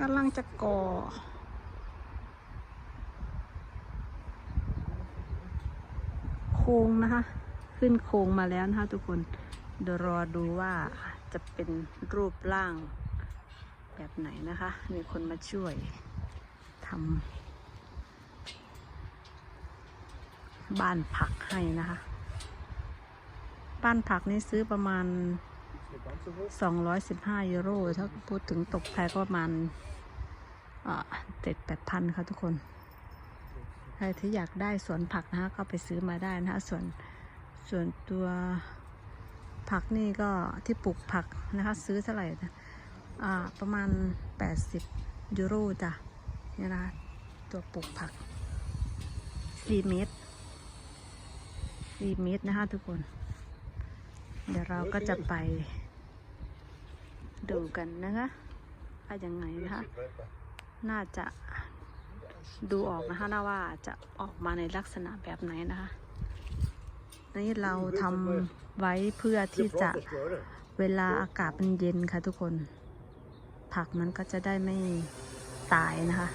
กำลังจะก่อ โค้งนะคะ ขึ้นโค้งมาแล้วนะคะทุกคนเดี๋ยวรอดูว่าจะเป็นรูปร่างแบบไหนนะคะ มีคนมาช่วยทำบ้านผักให้นะคะ บ้านผักนี่ซื้อประมาณ 215 ยูโร ถ้าพูดถึงตกไทยก็ประมาณเจ็ดแปดพันค่ะทุกคน ใครที่อยากได้สวนผักนะคะก็ไปซื้อมาได้นะคะส่วนส่วนตัวผักนี่ก็ที่ปลูกผักนะคะซื้อเท่าไหร่นะประมาณ 80 ยูโรจ้ะเนี่ยนะคะตัวปลูกผัก 4 เมตร 4 เมตรนะคะทุกคน เดี๋ยวเราก็จะไป ดูกันนะคะว่ายังไงนะคะน่าจะดูออกนะคะนะว่าจะออกมาในลักษณะแบบไหนนะคะนี่เราทำไว้เพื่อที่จะเวลาอากาศมันเย็นค่ะทุกคน ผักมันก็จะได้ไม่ตายนะคะ